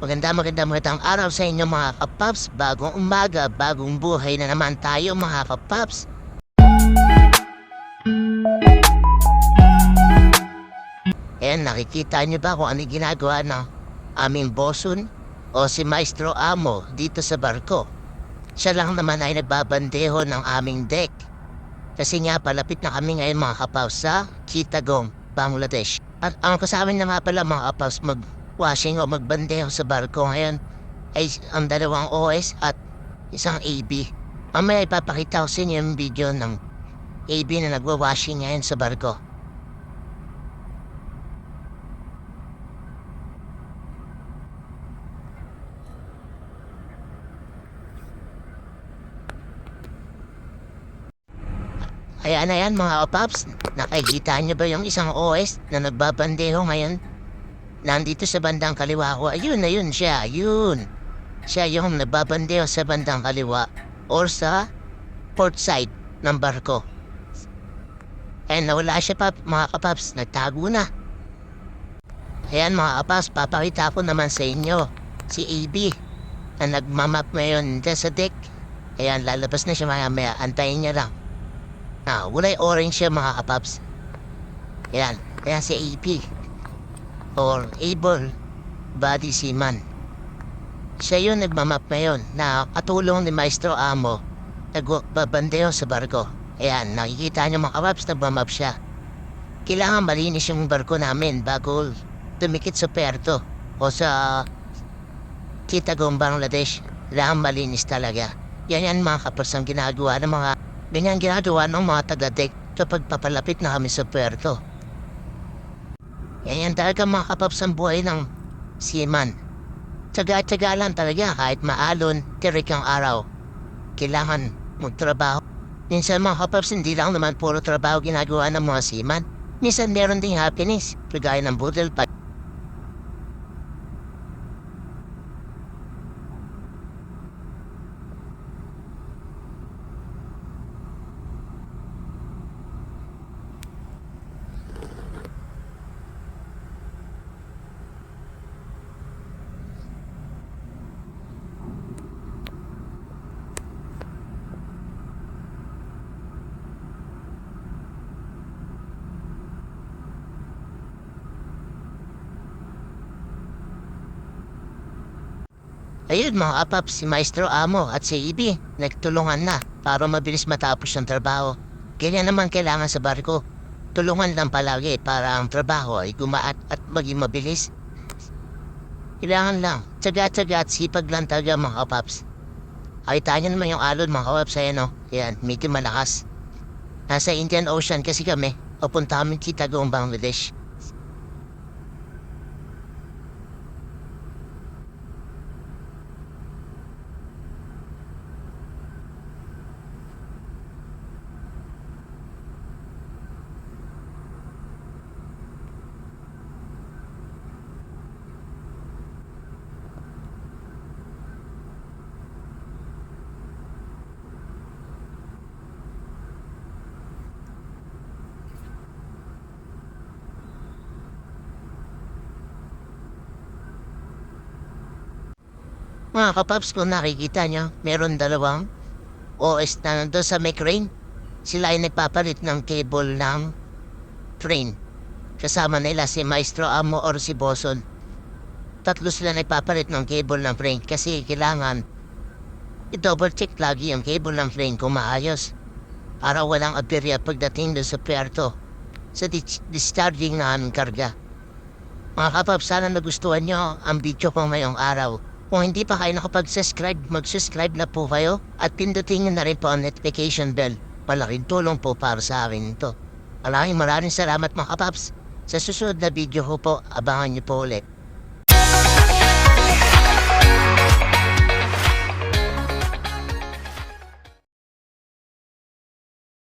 Maganda maganda magandang araw sa inyo mga kapaps. Bagong umaga, bagong buhay na naman tayo mga kapaps. Ayan, nakikita niyo ba kung ano ginagawa ng aming bosun o si Maestro Amo dito sa barko? Siya lang naman ay nagbabandeho ng aming deck. Kasi nga palapit na kami ngayon mga kapaps sa Chittagong, Bangladesh. At ang kasama na nga pala mga kapaps mag-washing o magbandeho sa barko ngayon ay ang dalawang OS at isang AB. Mamaya ipapakita ko sa inyo yung video ng AB na nagwa-washing ngayon sa barko. Ayan na yan mga kapaps, nakikita niyo ba yung isang OS na nagbabandeho ngayon? Nandito sa bandang kaliwa ko, ayun na yun siya, yun. Siya yung nagbabandeho sa bandang kaliwa or sa port side ng barko. Eh nawala siya pa mga kapaps, nagtago na. Ayan mga kapaps, papakita ko naman sa inyo si AB na nagmamap ngayon dyan sa deck. Ayan, lalabas na siya maya maya, antayin niya lang. Ah, kulay orange siya mga kapaps. Yan, kaya si AP. Or Able Body Seaman. Siya yun nagmamap ngayon na katulong ni Maestro Amo nagbabandeo sa barko. Ayan, nakikita niyo mga kapaps, nagmamap siya. Kailangan malinis yung barko namin bago tumikit sa Puerto o sa Chittagong, Bangladesh. Kailangan malinis talaga. Yan yan mga kapaps ang ginagawa ng mga Ganyan ginagawa ng mga taga-deck kapag papalapit na kami sa puerto. Yan yan talaga mga kapaps ang buhay ng seaman. Tsaga-tsaga lang talaga kahit maalon, tirik ang araw. Kailangan magtrabaho. Minsan mga kapaps hindi lang naman puro trabaho ginagawa ng mga seaman. Minsan meron ding happiness, kagaya ng budel pa. Ayun mga kapaps, si Maestro Amo at si Ibi nagtulungan na para mabilis matapos ang trabaho. Ganyan naman kailangan sa barko. Tulungan lang palagi para ang trabaho ay gumaat at maging mabilis. Kailangan lang, tsaga-tsaga at sipag lang talaga mga kapaps. Nakita niyo naman yung alon mga kapaps, ayan o. Yan, medyo malakas. Nasa Indian Ocean kasi kami, papunta kami Chittagong, Bangladesh. Mga kapaps, kung nakikita nyo, meron dalawang OS na nandun sa may crane. Sila ay nagpapalit ng cable ng train. Kasama nila si Maestro Amo or si Boson. Tatlo sila nagpapalit ng cable ng crane kasi kailangan i-double check lagi yung cable ng crane kung maayos. Para walang aberya pagdating doon sa puerto sa dis- discharging na karga. Mga kapaps, sana nagustuhan nyo ang video ko ngayong araw. Kung hindi pa kayo nakapag-subscribe, mag-subscribe na po kayo at pindutin na rin po ang notification bell. Malaking tulong po para sa akin ito. Maraming maraming salamat mga kapaps. Sa susunod na video ko po, abangan nyo po ulit.